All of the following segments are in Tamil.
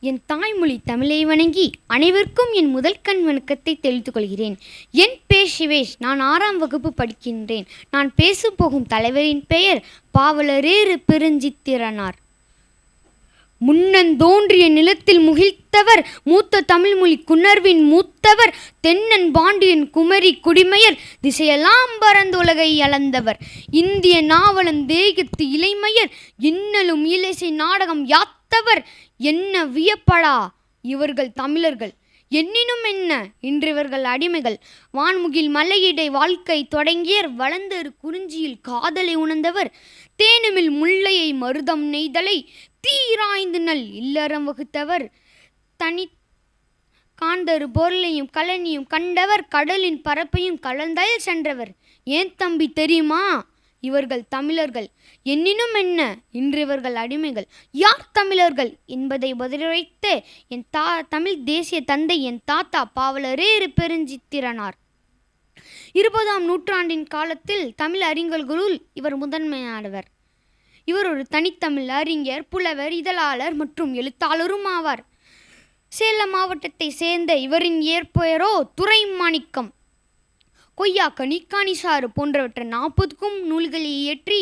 என் தாய்மொழி தமிழை வணங்கி அனைவருக்கும் என் முதல் கண் வணக்கத்தை தெரிவித்துக் கொள்கிறேன் என் பேர் சிவேஷ். நான் ஆறாம் வகுப்பு படிக்கின்றேன். நான் பேசப் போகும் தலைவரின் பெயர் பாவலரேறு பெருஞ்சித்திரனார். முன்னந்தோன்றிய நிலத்தில் முகிழ்த்தவர் மூத்த தமிழ்மொழி குணர்வின் மூத்தவர் தென்னன் பாண்டியன் குமரி குடிமையர் திசையெல்லாம் பரந்துலகை அளந்தவர். இந்திய நாவலன் தேகத்து இளைமையர் இன்னலும் இலசை நாடகம் யாத்தவர். என்ன வியப்படா இவர்கள் தமிழர்கள். எண்ணினும் என்ன இன்று இவர்கள் அடிமைகள். வான்முகில் மலையிடை வாழ்க்கை தொடங்கியர் வளர்ந்தரு குறிஞ்சியில் காதலை உணர்ந்தவர். தேனுமில் முல்லையை மருதம் நெய்தலை தீராய்ந்து நல் இல்லறம் வகுத்தவர். தனி காந்தரு பொருளையும் கலனியும் கண்டவர். கடலின் பரப்பையும் கலந்தாயில் சென்றவர். ஏன் தம்பி தெரியுமா? இவர்கள் தமிழர்கள். எண்ணினும் என்ன? இன்று இவர்கள் அடிமைகள். யார் தமிழர்கள்? என்பதை பதிலுரைத்து என் தா தமிழ் தேசிய தந்தை என் தாத்தா பாவலரேறு பெருஞ்சித்திரனார். இருபதாம் நூற்றாண்டின் காலத்தில் தமிழ் அறிஞர்களுள் இவர் முதன்மையானவர். இவர் ஒரு தனித்தமிழ் அறிஞர் புலவர் இதழாளர் மற்றும் எழுத்தாளரும் ஆவார். சேலம் மாவட்டத்தை சேர்ந்த இவரின் இயற்பெயரோ துரை மாணிக்கம் கொய்யாக்கனி காணிசாறு போன்றவற்றை நாற்பதுக்கும் நூல்களை இயற்றி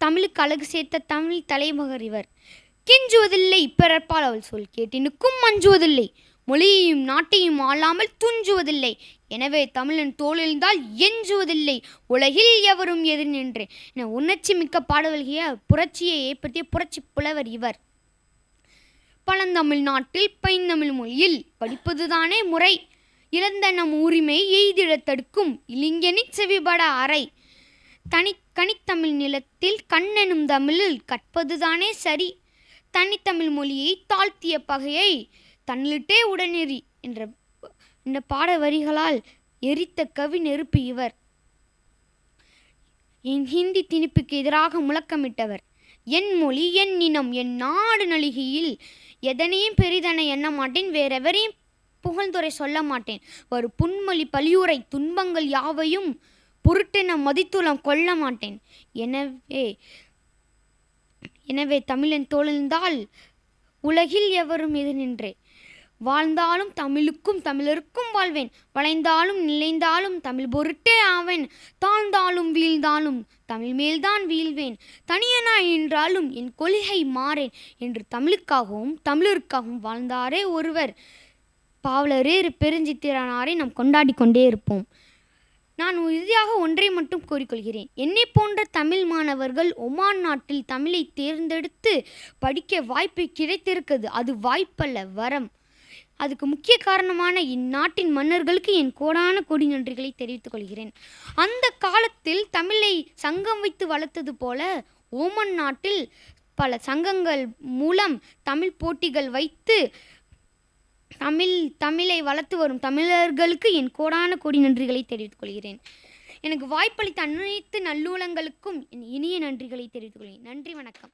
தமிழுக்கு அழகு சேர்த்த தமிழ் தலைமகர் இவர். கெஞ்சுவதில்லை பிறப்பால் அவள் சொல் கேட்டினுக்கும் அஞ்சுவதில்லை. மொழியையும் நாட்டையும் ஆளாமல் துஞ்சுவதில்லை. எனவே தமிழன் தோழிந்தால் எஞ்சுவதில்லை. உலகில் எவரும் எதிர் நின்று. என உணர்ச்சி மிக்க பாடல்கிய புரட்சியை ஏற்படுத்திய புரட்சி புலவர் இவர். பழந்தமிழ் நாட்டில் பைந்தமிழ் மொழியில் படிப்பதுதானே முறை. இழந்த நம் உரிமை தடுக்கும். இளைஞனின் செவிபட அறை. தனி கனித்தமிழ் நிலத்தில் கண்ணெனும் தமிழில் கற்பதுதானே சரி. தனித்தமிழ் மொழியை தாழ்த்திய பகையை தன்னிட்டே உடனெறி என்ற இந்த பாட வரிகளால் எரித்த கவி நெருப்பு இவர். என் ஹிந்தி திணிப்புக்கு எதிராக முழக்கமிட்டவர். என் மொழி என் இனம் என் நாடு நலிகையில் எதனையும் பெரிதென எண்ண மாட்டேன். வேறெவரையும் புகழ்ந்துரை சொல்ல மாட்டேன். ஒரு புன்மொழி பலியுரை துன்பங்கள் யாவையும் பொருட்டென மதித்துளம் கொள்ள மாட்டேன். எனவே எனவே தமிழன் தோழ்ந்தால் உலகில் எவரும் இது நின்றே. வாழ்ந்தாலும் தமிழுக்கும் தமிழருக்கும் வாழ்வேன். வளைந்தாலும் நிலைந்தாலும் தமிழ் பொருட்டே ஆவேன். தாழ்ந்தாலும் வீழ்ந்தாலும் தமிழ் மேல்தான் வீழ்வேன். தனியனாய் என்றாலும் என் கொள்கை மாறேன். என்று தமிழுக்காகவும் தமிழருக்காகவும் வாழ்ந்தாரே ஒருவர். பாவலரே பெருஞ்சித்திரனாரை நாம் கொண்டாடி கொண்டே இருப்போம். நான் இறுதியாக ஒன்றை மட்டும் கூறிக்கொள்கிறேன். என்னை போன்ற தமிழ் மாணவர்கள் ஒமான் நாட்டில் தமிழை தேர்ந்தெடுத்து படிக்க வாய்ப்பு கிடைத்திருக்கிறது. அது வாய்ப்பல்ல வரம். அதுக்கு முக்கிய காரணமான இந்நாட்டின் மன்னர்களுக்கு என் கோடான கோடி நன்றிகளை தெரிவித்துக் கொள்கிறேன். அந்த காலத்தில் தமிழை சங்கம் வைத்து வளர்த்தது போல ஓமன் நாட்டில் பல சங்கங்கள் மூலம் தமிழ் போட்டிகள் வைத்து தமிழ் தமிழை வளர்த்து வரும் தமிழர்களுக்கு என் கோடான கோடி நன்றிகளை தெரிவித்துக் கொள்கிறேன். எனக்கு வாய்ப்பளித்த அனைத்து நல்லூலங்களுக்கும் என் இனிய நன்றிகளை தெரிவித்துக் கொள்கிறேன். நன்றி வணக்கம்.